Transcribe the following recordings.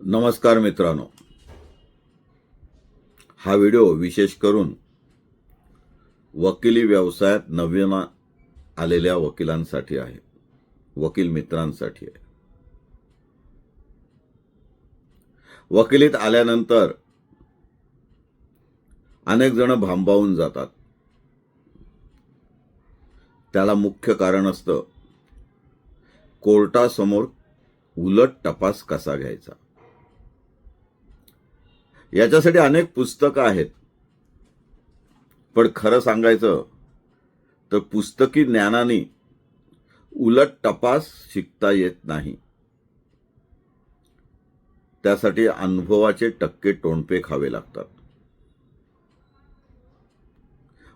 नमस्कार मित्रांनो. हा व्हिडिओ विशेष करून वकिली व्यवसायात नवीन आलेल्या वकिलांसाठी आहे. वकील मित्रांसाठी आहे. वकिलीत आल्यानंतर अनेक जण भांबावून जातात. त्याला मुख्य कारण असतं कोर्टासमोर उलट तपास कसा घ्यायचा? याच्यासाठी अनेक पुस्तकं आहेत. पण खरं सांगायचं तर पुस्तकी ज्ञानाने उलट तपास शिकता येत नाही. त्यासाठी अनुभवाचे टक्के टोणपे खावे लागतात.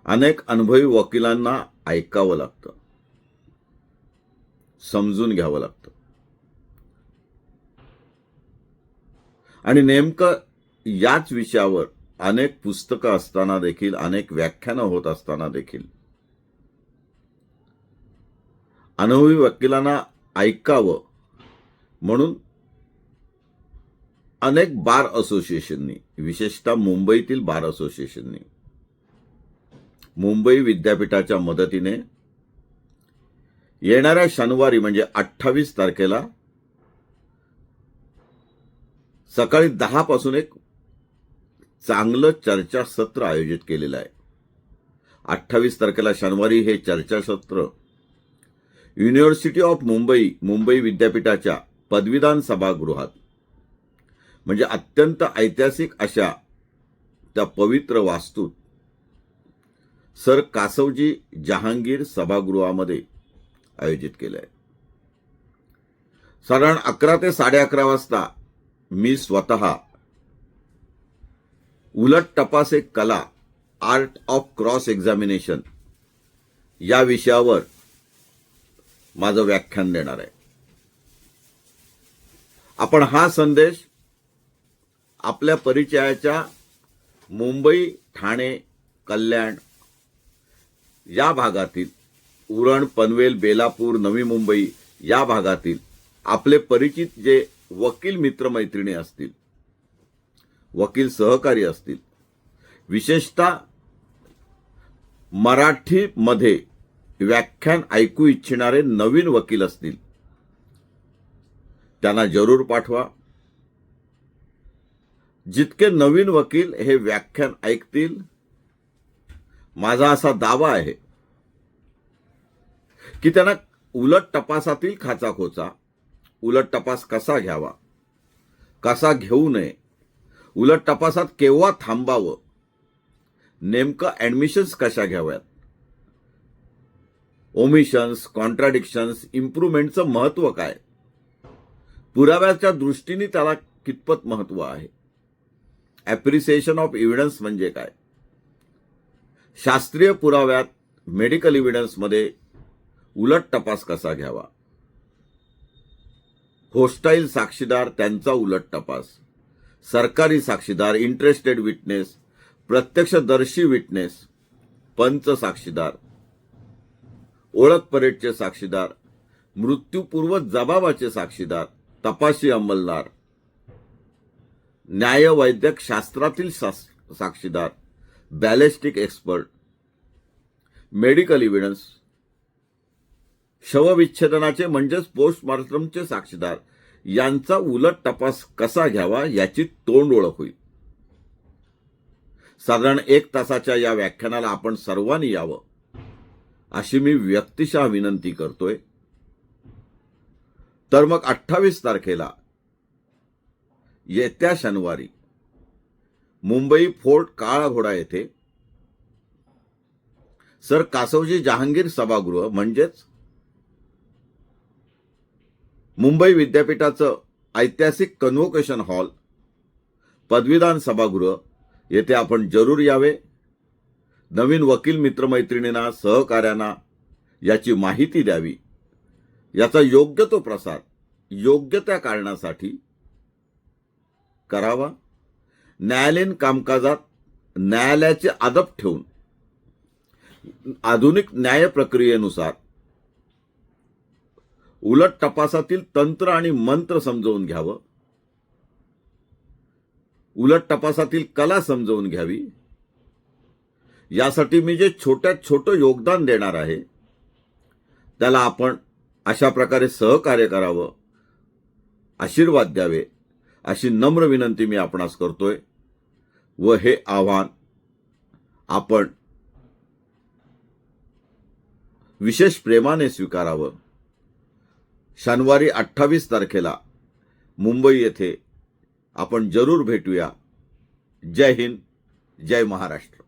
अनेक अनुभवी वकिलांना ऐकावं लागतं. समजून घ्यावं लागतं. आणि नेमकं याच विषयावर अनेक पुस्तकं असताना देखील अनेक व्याख्यानं होत असताना देखील. अनुभवी वकिलांना ऐकावं म्हणून अनेक बार असोसिएशननी विशेषतः मुंबईतील बार असोसिएशननी मुंबई विद्यापीठाच्या मदतीने येणाऱ्या शनिवारी म्हणजे अठ्ठावीस तारखेला सकाळी दहा पासून एक चांगलं चर्चासत्र आयोजित केलेलं आहे. अठ्ठावीस तारखेला शनिवारी हे चर्चासत्र युनिव्हर्सिटी ऑफ मुंबई मुंबई विद्यापीठाच्या पदवीदान सभागृहात. म्हणजे अत्यंत ऐतिहासिक अशा त्या पवित्र वास्तूत सर कासवजी जहांगीर सभागृहामध्ये आयोजित केलं आहे साधारण अकरा ते साडे अकरा वाजता मी स्वतः उलट तपास एक कला आर्ट ऑफ क्रॉस एक्झामिनेशन या विषयावर माझं व्याख्यान देणार आहे. आपण हा संदेश आपल्या परिचयाच्या मुंबई ठाणे कल्याण या भागातील उरण पनवेल बेलापूर नवी मुंबई या भागातील आपले परिचित जे वकील मित्रमैत्रिणी असतील वकील सहकारी असतील. विशेषतः मराठीमध्ये व्याख्यान ऐकू इच्छिणारे नवीन वकील असतील. त्यांना जरूर पाठवा. जितके नवीन वकील हे व्याख्यान ऐकतील माझा असा दावा आहे की त्यांना उलट तपासातील खाचाखोचा उलट तपास कसा घ्यावा कसा घेऊ नये उलट तपासात केव्हा थांबावं? नेमकं ऍडमिशन्स कशा घ्याव्यात? ओमिशन्स कॉन्ट्राडिक्शन्स इम्प्रुव्हमेंटचं महत्त्व काय? पुराव्याच्या दृष्टीने त्याला कितपत महत्त्व आहे? ॲप्रिसिएशन ऑफ इव्हिडन्स म्हणजे काय? शास्त्रीय पुराव्यात मेडिकल इव्हिडन्समध्ये उलट तपास कसा घ्यावा? होस्टाईल साक्षीदार त्यांचा उलट तपास. सरकारी साक्षीदार इंटरेस्टेड विटनेस प्रत्यक्षदर्शी विटनेस पंच साक्षीदार ओळख परेडचे साक्षीदार मृत्यूपूर्व जबाबाचे साक्षीदार तपाशी अंमलदार न्यायवैद्यक शास्त्रातील साक्षीदार बॅलेस्टिक एक्सपर्ट मेडिकल इव्हिडन्स शवविच्छेदनाचे म्हणजेच पोस्टमॉर्टमचे साक्षीदार यांचा उलट तपास कसा घ्यावा याची तोंड ओळख होईल. साधारण एक तासाच्या या व्याख्यानाला आपण सर्वांनी यावं अशी मी व्यक्तिशः विनंती करतोय. तर मग अठ्ठावीस तारखेला येत्या शनिवारी मुंबई फोर्ट काळाघोडा येथे सर कासवजी जहांगीर सभागृह म्हणजेच मुंबई विद्यापीठाचं ऐतिहासिक कन्व्होकेशन हॉल पदवीदान सभागृह येथे आपण जरूर यावे. नवीन वकील मित्रमैत्रिणींना सहकाऱ्यांना याची माहिती द्यावी. याचा योग्य तो प्रसार योग्य त्या कारणासाठी करावा. न्यायालयीन कामकाजात न्यायालयाचे अदब ठेवून आधुनिक न्याय प्रक्रियेनुसार उलट तपासातील तंत्र आणि मंत्र समजवून घ्यावं. उलट तपासातील कला समजवून घ्यावी. यासाठी मी जे छोट्यात छोटं योगदान देणार आहे त्याला आपण अशा प्रकारे सहकार्य करावं आशीर्वाद द्यावे अशी नम्र विनंती मी आपणास करतोय. व हे आव्हान आपण विशेष प्रेमाने स्वीकारावं. शनिवारी अठ्ठावीस तारखेला मुंबई येथे आपण जरूर भेटूया. जय हिंद जय महाराष्ट्र.